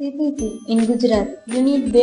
CPC in Gujarat, Unit બે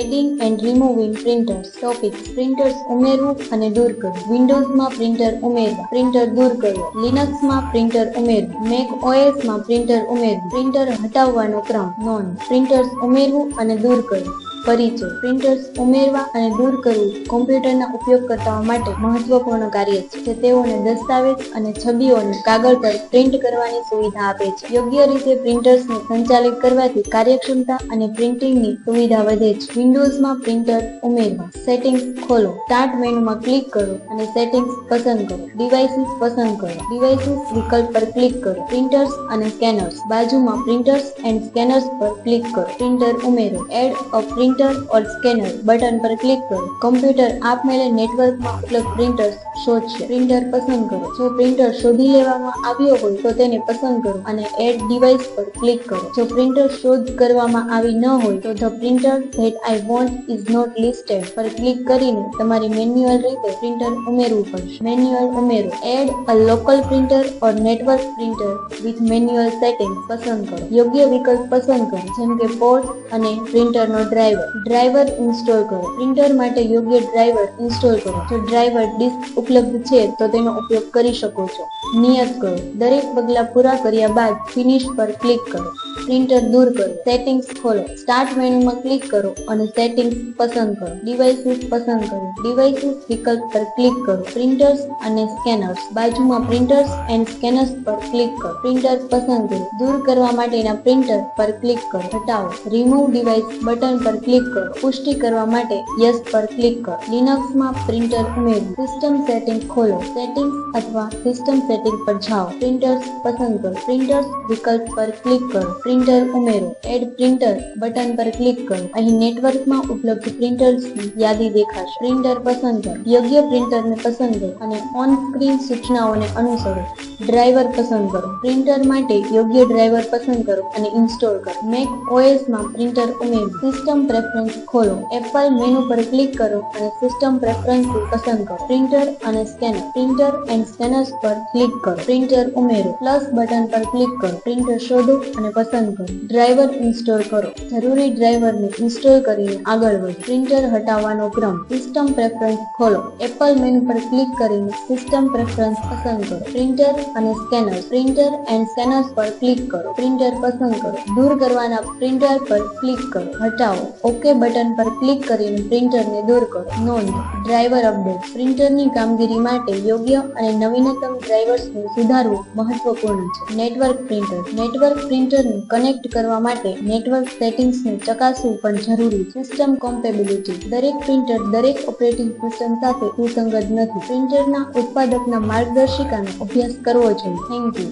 Adding ચાર Removing printers topics printers ઉમેરવું અને દૂર કરવું વિન્ડોઝમાં પ્રિન્ટર ઉમેરવા પ્રિન્ટર દૂર કરવું લિનક્સમાં પ્રિન્ટર ઉમેરવું મેક ઓએસમાં પ્રિન્ટર ઉમેરવું પ્રિન્ટર હટાવવાનો ક્રમ નોંધ પ્રિન્ટર્સ ઉમેરવું અને દૂર કરવું પરિચય પ્રિન્ટર્સ ઉમેરવા અને દૂર કરવું કોમ્પ્યુટરના ઉપયોગકર્તાઓ માટે મહત્વપૂર્ણ કાર્ય છે જે તેઓને દસ્તાવેજ અને છબીઓને કાગળ પર પ્રિન્ટ કરવાની સુવિધા આપે છે. યોગ્ય રીતે પ્રિન્ટર્સને સંચાલિત કરવાથી કાર્યક્ષમતા અને પ્રિન્ટિંગની સુવિધા વધે છે. વિન્ડોઝમાં પ્રિન્ટર ઉમેરવા સેટિંગ્સ ખોલો સ્ટાર્ટ મેનુમાં ક્લિક કરો અને સેટિંગ્સ પસંદ કરો ડિવાઇસીસ પસંદ કરો ડિવાઇસીસ વિકલ્પ પર ક્લિક કરો પ્રિન્ટર્સ અને સ્કેનર્સ બાજુમાં પ્રિન્ટર્સ એન્ડ સ્કેનર્સ પર ક્લિક કરો પ્રિન્ટર ઉમેરો add a printer or scanner button પર ક્લિક કરો. કમ્પ્યુટર આપમેળે નેટવર્કમાં ઉપલબ્ધ પ્રિન્ટર્સ શોધશે. પ્રિન્ટર પસંદ કરો. જો પ્રિન્ટર શોધી લેવામાં આવ્યો હોય તો તેને પસંદ કરો અને એડ ડિવાઇસ પર ક્લિક કરો. જો પ્રિન્ટર શોધ કરવામાં આવી ન હોય તો the printer that I want is not listed પર ક્લિક કરીને તમારે મેન્યુઅલ રીતે પ્રિન્ટર ઉમેરવું પડશે. મેન્યુઅલ ઉમેરો. Add a local printer or network printer with manual setting પસંદ કરો. યોગ્ય વિકલ્પ પસંદ કરો. જેમ કે પોર્ટ અને પ્રિન્ટરનો ડ્રાઈવર ડ્રાઈવર ઇન્સ્ટોલ કરો. પ્રિન્ટર માટે યોગ્ય ડ્રાઈવર ઇન્સ્ટોલ કરો. જો ડ્રાઈવર ડિસ્ક ઉપલબ્ધ છે, તો તેનો ઉપયોગ કરી શકો છો. નિયત કરો. દરેક પગલાં પૂરા કર્યા બાદ ફિનિશ પર ક્લિક કરો. પ્રિન્ટર દૂર કરો. સેટિંગ્સ ખોલો. સ્ટાર્ટ મેનુમાં ક્લિક કરો અને સેટિંગ્સ પસંદ કરો. ડિવાઇસીસ પસંદ કરો. ડિવાઇસીસ વિકલ્પ પર ક્લિક કરો. પ્રિન્ટર્સ અને સ્કેનર્સ બાજુમાં પ્રિન્ટર્સ એન્ડ સ્કેનર્સ પર ક્લિક કરો. પ્રિન્ટર પસંદ કરો. દૂર કરવા માટેના પ્રિન્ટર પર ક્લિક કરો. હટાવો. રિમૂવ ડિવાઇસ બટન પર ક્લિક કરો. પુષ્ટિ કરવા માટે યસ પર ક્લિક કરો. લિનક્સમાં પ્રિન્ટર ઉમેરવું સિસ્ટમ સેટિંગ ખોલો. સેટિંગ્સ અથવા સિસ્ટમ સેટિંગ પર જાઓ. પ્રિન્ટર્સ પસંદ કરો. પ્રિન્ટર્સ વિકલ્પ પર ક્લિક કરો. પ્રિન્ટર ઉમેરો. એડ પ્રિન્ટર બટન પર ક્લિક કરો. અહીં નેટવર્કમાં ઉપલબ્ધ પ્રિન્ટર્સની યાદી દેખાશે. પ્રિન્ટર પસંદ કરો. યોગ્ય પ્રિન્ટરને પસંદ કરો અને ઓન સ્ક્રીન સૂચનાઓને અનુસરો. ડ્રાઈવર પસંદ કરો. પ્રિન્ટર માટે યોગ્ય ડ્રાઈવર પસંદ કરો અને ઇન્સ્ટોલ કરો. મેક ઓએસમાં પ્રિન્ટર ઉમેરો. સિસ્ટમ પ્રેફરન્સ ખોલો. એપલ મેનુ પર ક્લિક કરો અને સિસ્ટમ પ્રેફરન્સ પસંદ કરો. પ્રિન્ટર અને સ્કેનર પ્રિન્ટર એન્ડ સ્કેનર્સ પર ક્લિક કરો. પ્રિન્ટર ઉમેરો. પ્લસ બટન પર ક્લિક કરો. પ્રિન્ટર શોધો અને પસંદ કરો. ડ્રાઈવર ઇન્સ્ટોલ કરો. જરૂરી ડ્રાઈવરને ઇન્સ્ટોલ કરીને આગળ વધો. પ્રિન્ટર હટાવવાનો ક્રમ. સિસ્ટમ પ્રેફરન્સ ખોલો. એપલ મેનુ પર ક્લિક કરીને સિસ્ટમ પ્રેફરન્સ પસંદ કરો. પ્રિન્ટર અને સ્કેનર પ્રિન્ટર એન્ડ સ્કેનર્સ પર ક્લિક કરો. પ્રિન્ટર પસંદ કરો. દૂર કરવાના પ્રિન્ટર પર ક્લિક કરો. હટાવો. ઓકે બટન પર ક્લિક કરીને પ્રિન્ટરને દૂર કરો. નોંધ, ડ્રાઈવર અપડેટ. પ્રિન્ટરની કામગીરી માટે યોગ્ય અને નવીનતમ ડ્રાઈવર્સને સુધારવું મહત્વપૂર્ણ છે. Network printer. નેટવર્ક પ્રિન્ટરને કનેક્ટ કરવા માટે નેટવર્ક સેટિંગ્સને ચકાસવું પણ જરૂરી છે. System compatibility. દરેક પ્રિન્ટર દરેક ઓપરેટિંગ સિસ્ટમ સાથે સુસંગત નથી. પ્રિન્ટરના ઉત્પાદકના માર્ગદર્શિકાનો અભ્યાસ કરવો જોઈએ. Thank you.